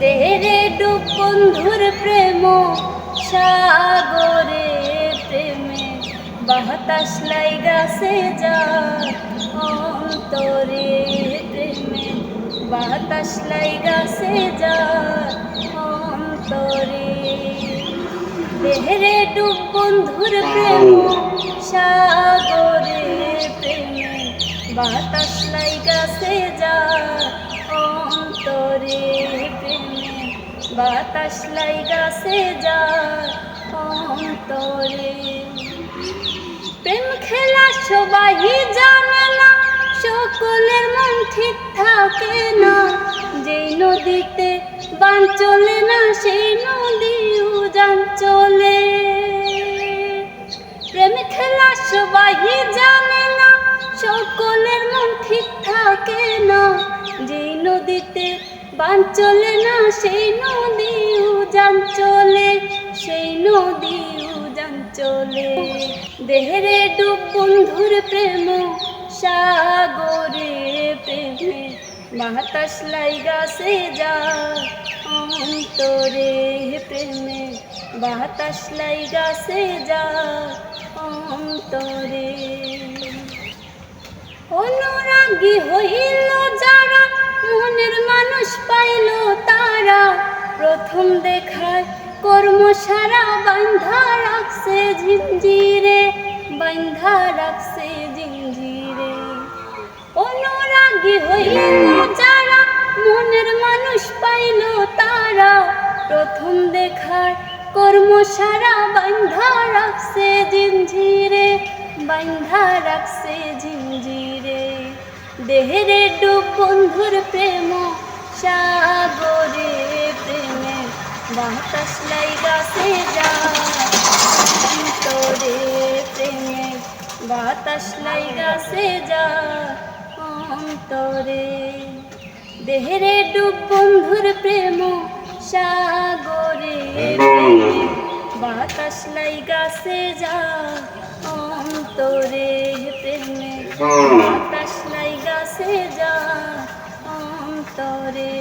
দেহরে ডুব বন্ধুর প্রেম, সাগরে প্রেমে বাতাস লাই গাছে যা অন্তরে প্রেমে বাতাস লাই গাছে যা অন্তরে দেহরে ডুব বন্ধুর প্রেম, সাগরে প্রেমে বাতাস লাই গাছে বাতাস লাই গাছে যা অন্তরে। প্রেম খেলা সবাই জানে না, সকলের মন ঠিক থাকে না। যেই নদীতে বান চলে না, সেই নদী উজান চলে। প্রেম খেলা সবাই জানে না, সকলের মন ঠিক থাকে না। যেই নদীতে বান চলে না, সেই নদী উজান চলে সেই নদী উজান চলে দেহরে ডুব বন্ধুর প্রেম, সাগরে প্রেমে। বাতাস লাই গাছে যা অন্তরে প্রেমে। বাতাস লাই গাছে যা অন্তরে। অনুরাগী হইল যারা মনের মানুষ পাইল তারা। প্রথম দেখায় কর্ম সারা বান্ধা রাখছে ঝিঞ্জিরে বান্ধা রাখছে জিঞ্জিরে অনুরাগী হইল যারা মনের মানুষ পাইল তারা। প্রথম দেখায় কর্ম সারা বান্ধা রাখছে জিঞ্জিরে বান্ধা রাখছে জিঞ্জিরে দেহরে ডুব বন্ধুর প্রেম সাগরে প্রেমে বাতাস লাই গাছে যা অন্তরে প্রেমে বাতাস লাই গাছে যা অন্তরে দেহরে ডুব বন্ধুর প্রেম সাগরে প্রেমে বাতাস লাই গাছে যা অন্তরে প্রেমে বাতাস stories.